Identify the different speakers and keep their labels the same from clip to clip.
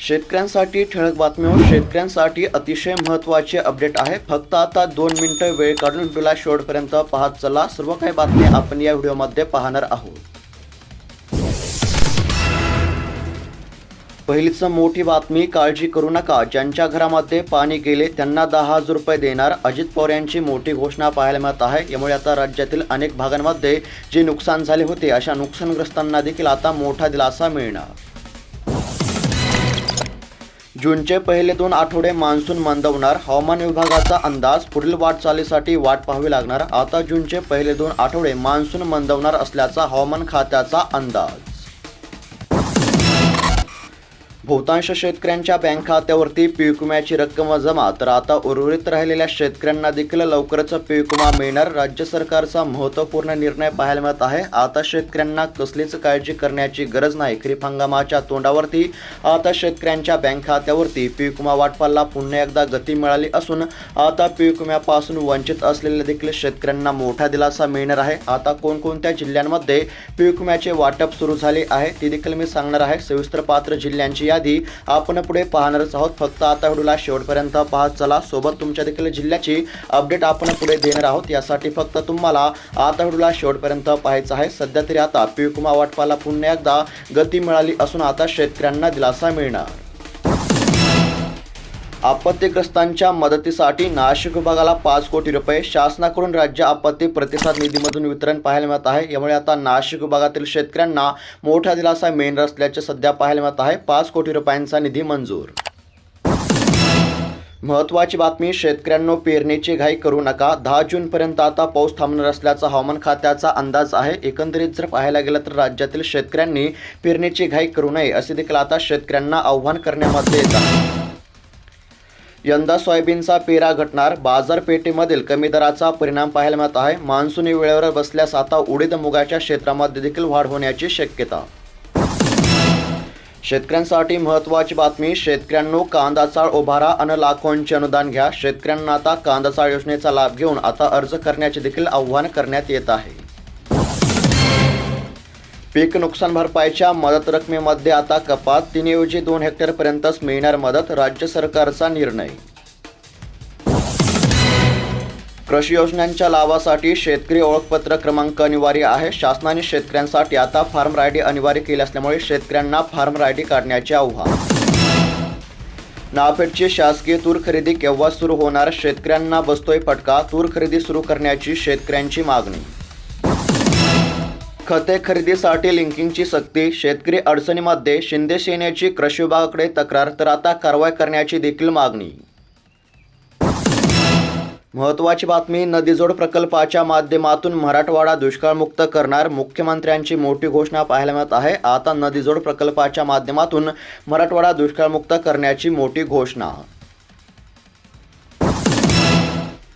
Speaker 1: शेतकऱ्यांसाठी ठळक बातमी शेतकऱ्यांसाठी अतिशय महत्त्वाचे अपडेट आहे. फक्त आता दोन मिनिटं वेळ काढून व्हिडिओला शेवटपर्यंत पाहत चला. सर्व काही बातमी आपण या व्हिडिओमध्ये पाहणार आहोत. पहिलीच मोठी बातमी काळजी करू नका. ज्यांच्या घरामध्ये पाणी गेले त्यांना दहा हजार रुपये देणार. अजित पवार यांची मोठी घोषणा पाहायला मिळत आहे. यामुळे आता राज्यातील अनेक भागांमध्ये जे नुकसान झाले होते अशा नुकसानग्रस्तांना देखील आता मोठा दिलासा मिळणार. जूनचे पहिले दोन आठवडे मान्सून मंदवणार. हवामान विभागाचा अंदाज पुढील वाटचालीसाठी वाट पाहावी लागणार. आता जूनचे पहिले दोन आठवडे मान्सून मंदवणार असल्याचा हवामान खात्याचा अंदाज. बहुतांश शेतकऱ्यांच्या बँक खात्यावरती पीक विम्याची रक्कम जमा. तर आता उर्वरित राहिलेल्या शेतकऱ्यांना देखील लवकरच पीक विमा मिळणार. राज्य सरकारचा महत्त्वपूर्ण निर्णय पाहायला मिळत आहे. आता शेतकऱ्यांना कसलीच काळजी करण्याची गरज नाही. खरीप हंगामाच्या तोंडावरती आता शेतकऱ्यांच्या बँक खात्यावरती पीक विमा वाटपाला पुन्हा एकदा गती मिळाली असून आता पीक विम्यापासून वंचित असलेल्या देखील शेतकऱ्यांना मोठा दिलासा मिळणार आहे. आता कोणकोणत्या जिल्ह्यांमध्ये पीक विम्याचे वाटप सुरू झाले आहे ते देखील मी सांगणार आहे. सविस्तर पात्र जिल्ह्यांची यादी आपण पुढे पाहणारच आहोत. फक्त आता व्हिडिओला शेवटपर्यंत पाहत चला. सोबत तुमच्या देखील जिल्ह्याची अपडेट आपण पुढे देणार आहोत. यासाठी फक्त तुम्हाला आता व्हिडिओला शेवटपर्यंत पाहायचं आहे. सध्या तरी आता पीक वाटपाला पुन्हा एकदा गती मिळाली असून आता शेतकऱ्यांना दिलासा मिळणार. आपत्तीग्रस्तांच्या मदतीसाठी नाशिक विभागाला पाच कोटी रुपये शासनाकडून राज्य आपत्ती प्रतिसाद निधीमधून वितरण पाहायला मिळत आहे. यामुळे आता नाशिक विभागातील शेतकऱ्यांना मोठा दिलासा मिळणार असल्याचे सध्या पाहायला मिळत आहे. पाच कोटी रुपयांचा निधी मंजूर. महत्त्वाची बातमी शेतकऱ्यांनो पेरणीची घाई करू नका. दहा जूनपर्यंत आता पाऊस थांबणार असल्याचा हवामान खात्याचा अंदाज आहे. एकंदरीत जर पाहायला गेलं तर राज्यातील शेतकऱ्यांनी पेरणीची घाई करू नये असे देखील आता शेतकऱ्यांना आव्हान करण्यामध्ये येत आहे. यंदा सोयाबीनचा पेरा घटणार. बाजारपेठेमधील कमी दराचा परिणाम पाहायला मिळत आहे. मान्सूनी वेळेवर बसल्यास आता उडीद मुगाच्या क्षेत्रामध्ये देखील वाढ होण्याची शक्यता. शेतकऱ्यांसाठी महत्त्वाची बातमी शेतकऱ्यांनो कांदा चाळ उभारा अन लाखोंचे अनुदान घ्या. शेतकऱ्यांना आता कांदा चाळ योजनेचा लाभ घेऊन आता अर्ज करण्याचे देखील आव्हान करण्यात येत आहे. पीक नुकसान भरपाईच्या मदत रकमेमध्ये आता कपात. तीनऐवजी दोन हेक्टरपर्यंतच मिळणार मदत राज्य सरकारचा निर्णय. कृषी योजनांच्या लाभासाठी शेतकरी ओळखपत्र क्रमांक अनिवार्य आहे. शासनाने शेतकऱ्यांसाठी आता फार्म रायडी अनिवार्य केली असल्यामुळे शेतकऱ्यांना फार्म रायडी काढण्याचे आव्हान. नाफेडची शासकीय तूर खरेदी केव्हा सुरू होणार? शेतकऱ्यांना बसतोय फटका. तूर खरेदी सुरू करण्याची शेतकऱ्यांची मागणी. खते खरेदीसाठी लिंकिंगची सक्ती शेतकरी अडचणीमध्ये शिंदे सेनेची कृषी विभागाकडे तक्रार तर आता कारवाई करण्याची देखील मागणी. महत्त्वाची बातमी नदीजोड प्रकल्पाच्या माध्यमातून मराठवाडा दुष्काळमुक्त करणार मुख्यमंत्र्यांची मोठी घोषणा पाहायला मिळत आहे. आता नदीजोड प्रकल्पाच्या माध्यमातून मराठवाडा दुष्काळमुक्त करण्याची मोठी घोषणा.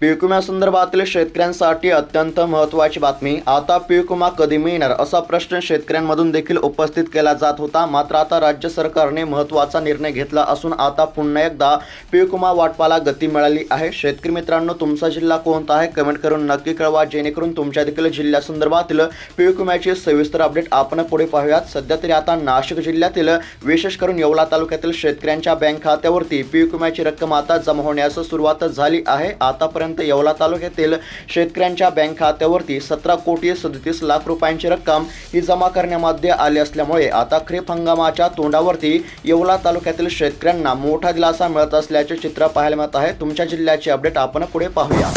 Speaker 1: पीक विम्यासंदर्भातील शेतकऱ्यांसाठी अत्यंत महत्त्वाची बातमी. आता पीक विमा कधी मिळणार? असा प्रश्न शेतकऱ्यांमधून देखील उपस्थित केला जात होता. मात्र आता राज्य सरकारने महत्त्वाचा निर्णय घेतला असून आता पुन्हा एकदा पीक विमा वाटपाला गती मिळाली आहे. शेतकरी मित्रांनो तुमचा जिल्हा कोणता आहे? कमेंट करून नक्की कळवा. जेणेकरून तुमच्या देखील जिल्ह्यासंदर्भातील पीक विम्याची सविस्तर अपडेट आपण पुढे पाहूयात. सध्या तरी आता नाशिक जिल्ह्यातील विशेष करून येवला तालुक्यातील शेतकऱ्यांच्या बँक खात्यावरती पीक विम्याची रक्कम आता जमा होण्यास सुरुवात झाली आहे. आतापर्यंत येवला तालुक्यातील शेतकऱ्यांच्या बँक खात्यावरती सतरा कोटी सदतीस लाख रुपयांची रक्कम ही जमा करण्यामध्ये आली असल्यामुळे आता खरीप हंगामाच्या तोंडावरती येवला तालुक्यातील शेतकऱ्यांना मोठा दिलासा मिळत असल्याचे चित्र पाहायला मिळत आहे. तुमच्या जिल्ह्याची अपडेट आपण पुढे पाहूया.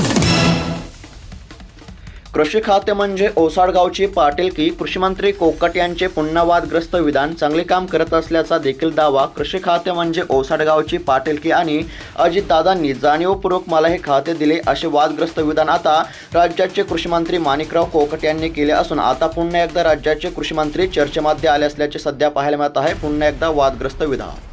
Speaker 1: कृषी खाते म्हणजे ओसाडगावची पाटीलकी कृषीमंत्री कोकट यांचे पुन्हा वादग्रस्त विधान चांगले काम करत असल्याचा देखील दावा. कृषी खाते म्हणजे ओसाडगावची पाटीलकी आणि अजितदादांनी जाणीवपूर्वक मला हे खाते दिले असे वादग्रस्त विधान आता राज्याचे कृषीमंत्री माणिकराव कोकट यांनी केले असून आता पुन्हा एकदा राज्याचे कृषीमंत्री चर्चेमध्ये आले असल्याचे सध्या पाहायला मिळत आहे. पुन्हा एकदा वादग्रस्त विधान.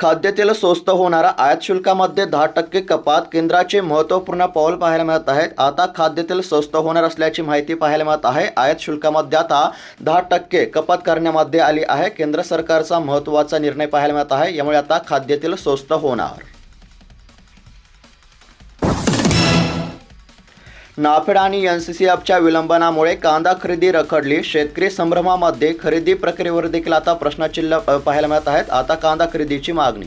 Speaker 1: खाद्यतेल स्वस्त होणारा आयात शुल्कामध्ये दहा टक्के कपात केंद्राचे महत्त्वपूर्ण पाऊल पाहायला मिळत आहेत. आता खाद्यतेल स्वस्त होणार असल्याची माहिती पाहायला मिळत आहे. आयात शुल्कामध्ये आता दहा टक्के कपात करण्यामध्ये आली आहे. केंद्र सरकारचा महत्त्वाचा निर्णय पाहायला मिळत आहे. यामुळे आता खाद्यतेल स्वस्त होणार. नाफेड आणि एन सी सी एफच्या विलंबनामुळे कांदा खरेदी रखडली. शेतकरी संभ्रमामध्ये खरेदी प्रक्रियेवर देखील आता प्रश्नचिन्ह पाहायला मिळत आहेत. आता कांदा खरेदीची मागणी.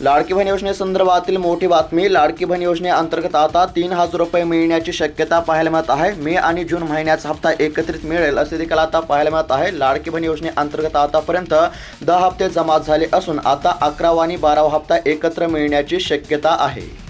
Speaker 1: लाडकी बहीण योजनेसंदर्भातील मोठी बातमी. लाडकी बहीण योजनेअंतर्गत आता तीन हजार रुपये मिळण्याची शक्यता पाहायला मिळत आहे. मे आणि जून महिन्याचा हप्ता एकत्रित मिळेल असे देखील आता पाहायला मिळत आहे. लाडकी बहीण योजनेअंतर्गत आतापर्यंत दहा हप्ते जमा झाले असून आता अकरावा आणि बारावा हप्ता एकत्र मिळण्याची शक्यता आहे.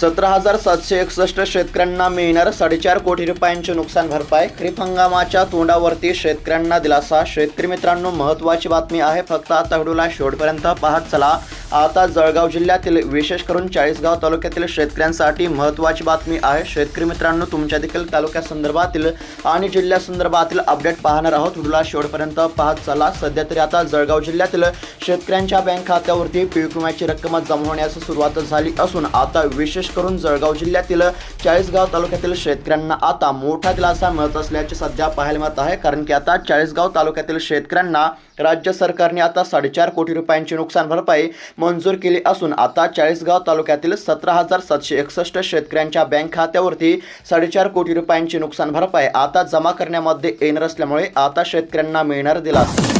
Speaker 1: सतरा हजार सातशे एकसष्ट शेतकऱ्यांना मिळणार साडेचार कोटी रुपयांचे नुकसान भरपाई. खरीप हंगामाच्या तोंडावरती शेतकऱ्यांना दिलासा. शेतकरी मित्रांनो महत्त्वाची बातमी आहे. फक्त आता व्हिडिओला शेवटपर्यंत पाहत चला. आता जळगाव जिल्ह्यातील विशेष करून चाळीसगाव तालुक्यातील शेतकऱ्यांसाठी महत्त्वाची बातमी आहे. शेतकरी मित्रांनो तुमच्या देखील तालुक्यासंदर्भातील आणि जिल्ह्यासंदर्भातील अपडेट पाहणार आहोत. व्हिडिओला शेवटपर्यंत पाहत चला. सध्या तरी आता जळगाव जिल्ह्यातील शेतकऱ्यांच्या बँक खात्यावरती पीक विम्याची रक्कम जमा होण्यास सुरुवात झाली असून आता विशेष करून जळगाव जिल्ह्यातील चाळीसगाव तालुक्यातील शेतकऱ्यांना आता मोठा दिलासा मिळत असल्याचे सध्या पाहायला मिळत आहे. कारण की आता चाळीसगाव तालुक्यातील शेतकऱ्यांना राज्य सरकारने आता साडेचार कोटी रुपयांची नुकसान भरपाई मंजूर केली असून आता चाळीसगाव तालुक्यातील सतरा हजार सातशे एकसष्ट शेतकऱ्यांच्या बँक खात्यावरती साडेचार कोटी रुपयांची नुकसान भरपाई आता जमा करण्यामध्ये येणार असल्यामुळे आता शेतकऱ्यांना मिळणार दिलासा.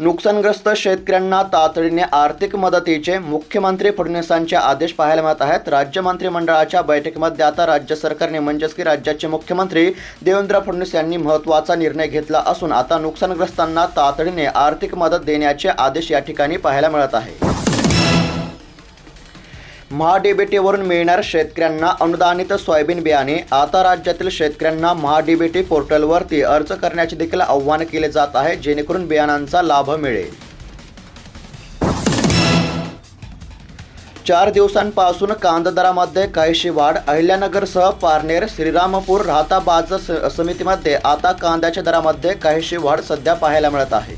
Speaker 1: नुकसानग्रस्त शेतकऱ्यांना तातडीने आर्थिक मदतीचे मुख्यमंत्री फडणवीसांचे आदेश पाहायला मिळत आहेत. राज्य मंत्रिमंडळाच्या बैठकीमध्ये आता राज्य सरकारने म्हणजेच की राज्याचे मुख्यमंत्री देवेंद्र फडणवीस यांनी महत्त्वाचा निर्णय घेतला असून आता नुकसानग्रस्तांना तातडीने आर्थिक मदत देण्याचे आदेश या ठिकाणी पाहायला मिळत आहे. महाडीबीटीवरून मिळणार शेतकऱ्यांना अनुदानित सोयाबीन बियाणे. आता राज्यातील शेतकऱ्यांना महाडीबीटी पोर्टलवरती अर्ज करण्याचे देखील आव्हान केले जात आहे जेणेकरून बियाणांचा लाभ मिळेल. चार दिवसांपासून कांदा दरामध्ये काहीशी वाढ. अहिल्यानगरसह पारनेर श्रीरामपूर राहता बाजार स- समितीमध्ये आता कांद्याच्या दरामध्ये काहीशी वाढ सध्या पाहायला मिळत आहे.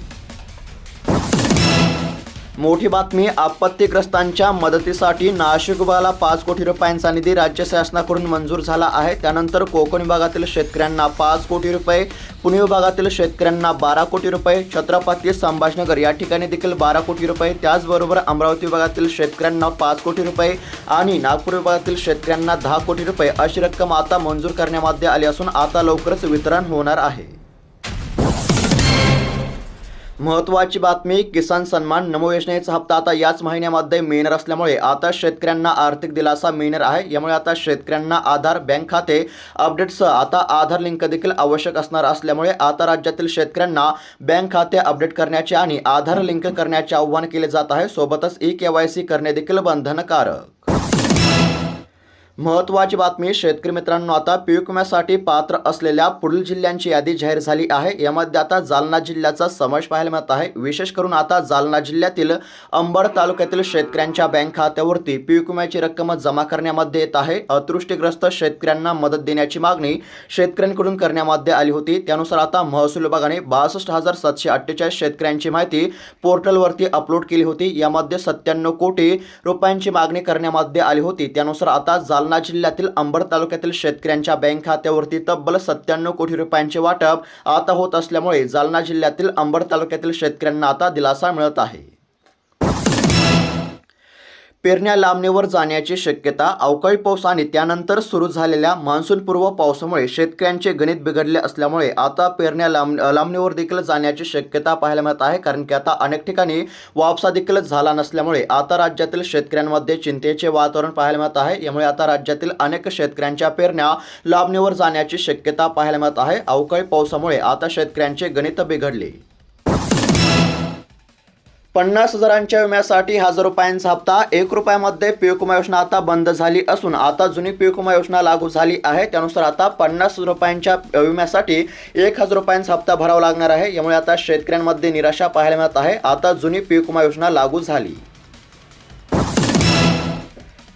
Speaker 1: मोठी बातमी आपत्तीग्रस्तांच्या मदतीसाठी नाशिक विभागाला पाच कोटी रुपयांचा निधी. राज्य शासनाकडून मंजूर झाला आहे. त्यानंतर कोकण विभागातील शेतकऱ्यांना पाच कोटी रुपये पुणे विभागातील शेतकऱ्यांना बारा कोटी रुपये छत्रपती संभाजनगर या ठिकाणी देखील बारा कोटी रुपये त्याचबरोबर अमरावती विभागातील शेतकऱ्यांना पाच कोटी रुपये आणि नागपूर विभागातील शेतकऱ्यांना दहा कोटी रुपये अशी रक्कम आता मंजूर करण्यामध्ये आली असून आता लवकरच वितरण होणार आहे. महत्त्वाची बातमी किसान सन्मान नमो योजनेचा हप्ता आता याच महिन्यामध्ये मिळणार असल्यामुळे आता शेतकऱ्यांना आर्थिक दिलासा मिळणार आहे. यामुळे आता शेतकऱ्यांना आधार बँक खाते अपडेटसह आता आधार लिंक देखील आवश्यक असणार असल्यामुळे आता राज्यातील शेतकऱ्यांना बँक खाते अपडेट करण्याचे आणि आधार लिंक करण्याचे आव्हान केले जात आहे. सोबतच ई के वाय सी करणे देखील बंधनकारक. महत्त्वाची बातमी शेतकरी मित्रांनो आता पीक विम्यासाठी पात्र असलेल्या पुढील जिल्ह्यांची यादी जाहीर झाली आहे. यामध्ये आता जालना जिल्ह्याचा समावेश पाहायला मिळत आहे. विशेष करून आता जालना जिल्ह्यातील अंबड तालुक्यातील शेतकऱ्यांच्या बँक खात्यावरती पीक विम्याची रक्कम जमा करण्यामध्ये येत आहे. अतृष्टीग्रस्त शेतकऱ्यांना मदत देण्याची मागणी शेतकऱ्यांकडून करण्यामध्ये आली होती. त्यानुसार आता महसूल विभागाने बासष्ट हजार सातशे अठ्ठेचाळीस शेतकऱ्यांची माहिती पोर्टलवरती अपलोड केली होती. यामध्ये सत्त्याण्णव कोटी रुपयांची मागणी करण्यामध्ये आली होती. त्यानुसार आता जालना जालना जिल्ह्यातील अंबड तालुक्यातील शेतकऱ्यांच्या बँक खात्यावरती तब्बल सत्त्याण्णव कोटी रुपयांचे वाटप आता होत असल्यामुळे जालना जिल्ह्यातील अंबड तालुक्यातील शेतकऱ्यांना आता दिलासा मिळत आहे. पेरण्या लांबणीवर जाण्याची शक्यता अवकाळी पाऊस आणि त्यानंतर सुरू झालेल्या मान्सूनपूर्व पावसामुळे शेतकऱ्यांचे गणित बिघडले असल्यामुळे आता पेरण्या लांब लांबणीवर देखील जाण्याची शक्यता पाहायला मिळत आहे. कारण की आता अनेक ठिकाणी वापसा देखील झाला नसल्यामुळे आता राज्यातील शेतकऱ्यांमध्ये चिंतेचे वातावरण पाहायला मिळत आहे. यामुळे आता राज्यातील अनेक शेतकऱ्यांच्या पेरण्या लांबणीवर जाण्याची शक्यता पाहायला मिळत आहे. अवकाळी पावसामुळे आता शेतकऱ्यांचे गणित बिघडले. पन्नास हजारांच्या विम्यासाठी हजार रुपयांचा हप्ता एक रुपयामध्ये पीक योजना आता बंद झाली असून आता जुनी पीक विमा योजना लागू झाली आहे. त्यानुसार आता पन्नास रुपयांच्या विम्यासाठी एक हजार रुपयांचा हप्ता भरावा लागणार आहे. यामुळे आता शेतकऱ्यांमध्ये निराशा पाहायला मिळत आहे. आता जुनी पीक विमा योजना लागू झाली.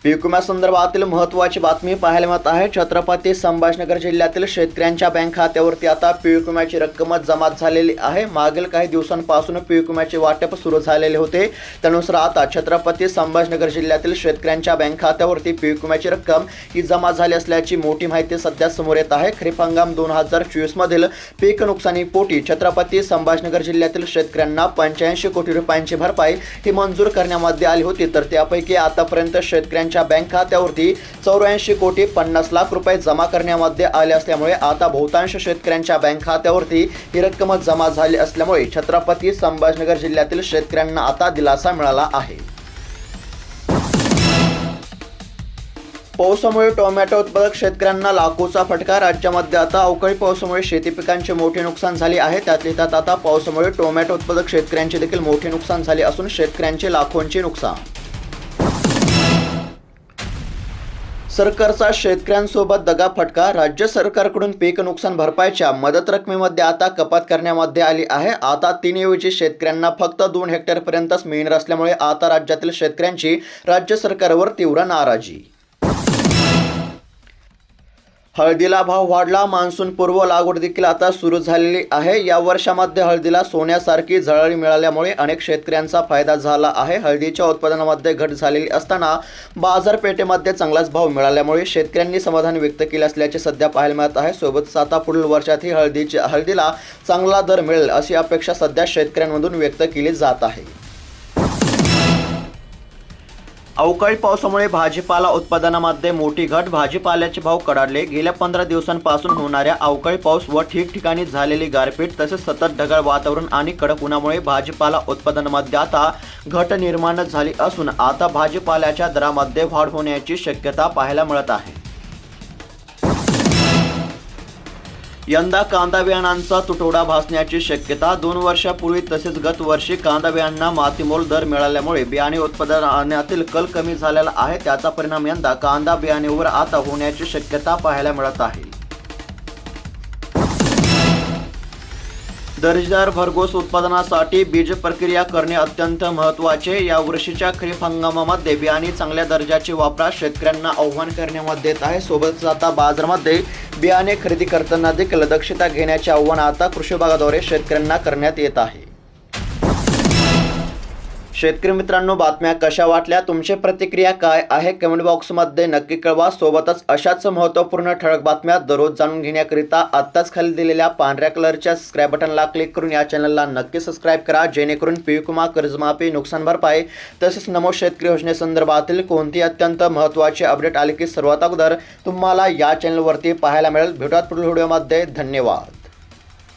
Speaker 1: पीक विम्यासंदर्भातील महत्त्वाची बातमी पाहायला मिळत आहे. छत्रपती संभाजीनगर जिल्ह्यातील शेतकऱ्यांच्या बँक खात्यावरती आता पीक विम्याची रक्कमच जमा झालेली आहे. मागील काही दिवसांपासून पीक विम्याचे वाटप सुरू झालेले होते. त्यानुसार आता छत्रपती संभाजीनगर जिल्ह्यातील शेतकऱ्यांच्या बँक खात्यावरती पीक विम्याची रक्कम ही जमा झाली असल्याची मोठी माहिती सध्या समोर येत आहे. खरीप हंगाम दोन हजार चोवीस मधील पीक नुकसानी पोटी छत्रपती संभाजीनगर जिल्ह्यातील शेतकऱ्यांना पंच्याऐंशी कोटी रुपयांची भरपाई ही मंजूर करण्यामध्ये आली होती. तर त्यापैकी आतापर्यंत शेतकऱ्यांच्या बँक खात्यावरती चौऱ्याऐंशी कोटी पन्नास लाख रुपये जमा करण्यामध्ये आले असल्यामुळे आता बहुतांश शेतकऱ्यांच्या बँक खात्यावरती ही रक्कम जमा झाली असल्यामुळे छत्रपती संभाजीनगर जिल्ह्यातील शेतकऱ्यांना आता दिलासा मिळाला आहे. पावसामुळे टोमॅटो उत्पादक शेतकऱ्यांना लाखोचा फटका. राज्यामध्ये आता अवकाळी पावसामुळे शेती पिकांचे मोठे नुकसान झाले आहे. त्यातले त्यात आता पावसामुळे टोमॅटो उत्पादक शेतकऱ्यांचे देखील मोठे नुकसान झाले असून शेतकऱ्यांचे लाखोंचे नुकसान. सरकारचा शेतकऱ्यांसोबत दगा फटका राज्य सरकारकडून पीक नुकसान भरपाईच्या मदत रकमेमध्ये आता कपात करण्यामध्ये आली आहे. आता तीन ऐवजी शेतकऱ्यांना फक्त दोन हेक्टरपर्यंतच मिळणार असल्यामुळे आता राज्यातील शेतकऱ्यांची राज्य सरकारवर तीव्र नाराजी. हळदीला भाव वाढला. मान्सून पूर्व लागवड देखील आता सुरू झालेली आहे. या वर्षामध्ये हळदीला सोन्यासारखी झळाळी मिळाल्यामुळे अनेक शेतकऱ्यांचा फायदा झाला आहे. हळदीच्या उत्पादनामध्ये घट झालेली असताना बाजारपेठेमध्ये चांगलाच भाव मिळाल्यामुळे शेतकऱ्यांनी समाधान व्यक्त केले असल्याचे सध्या पाहायला मिळत आहे. सोबतच आता पुढील वर्षातही हळदीची हळदीला चांगला दर मिळेल अशी अपेक्षा सध्या शेतकऱ्यांमधून व्यक्त केली जात आहे. अवकाळी पावसामुळे भाजीपाला उत्पादनामध्ये मोठी घट. भाजीपाल्याचे भाव कडाडले. गेल्या पंधरा दिवसांपासून होणाऱ्या अवकाळी पाऊस व ठिकठिकाणी झालेली गारपीट तसेच सतत ढगाळ वातावरण आणि कडक उन्हामुळे भाजीपाला उत्पादनामध्ये आता घट निर्माण झाली असून आता भाजीपाल्याच्या दरामध्ये वाढ होण्याची शक्यता पाहायला मिळत आहे. यंदा कांदा बियाणांचा तुटवडा भासण्याची शक्यता दोन वर्षापूर्वी तसेच गत वर्षी कांदा बियांना मातीमोल दर मिळाल्यामुळे बियाणे उत्पादनातील कल कमी झालेला आहे. त्याचा परिणाम यंदा कांदा बियाणेवर आता होण्याची शक्यता पाहायला मिळत आहे. दर्जेदार भरघोस उत्पादनासाठी बीज प्रक्रिया करणे अत्यंत महत्त्वाचे. या वर्षीच्या खरीप हंगामामध्ये बियाणे चांगल्या दर्जाचे वापरा. शेतकऱ्यांना आव्हान करण्यामध्ये येत आहे. सोबतच आता बाजारामध्ये बियाणे खरेदी करताना देखील दक्षता घेण्याचे आव्हान आता कृषी विभागाद्वारे शेतकऱ्यांना करण्यात येत आहे. शेतकरी मित्रांनो बातम्या कशा वाटल्या? तुमची प्रतिक्रिया काय आहे? कमेंट बॉक्समध्ये नक्की कळवा. सोबतच अशाच महत्त्वपूर्ण ठळक बातम्या दररोज जाणून घेण्याकरिता आत्ताच खाली दिलेल्या पांढऱ्या कलरच्या सबस्क्राईब बटनला क्लिक करून या चॅनलला नक्की सबस्क्राईब करा जेणेकरून पीकुमा कर्जमाफी नुकसान भरपाई तसेच नमो शेतकरी योजनेसंदर्भातील कोणती अत्यंत महत्त्वाची अपडेट आली की सर्वात अगोदर तुम्हाला या चॅनलवरती पाहायला मिळेल. भेटूयात पुढील व्हिडिओमध्ये धन्यवाद.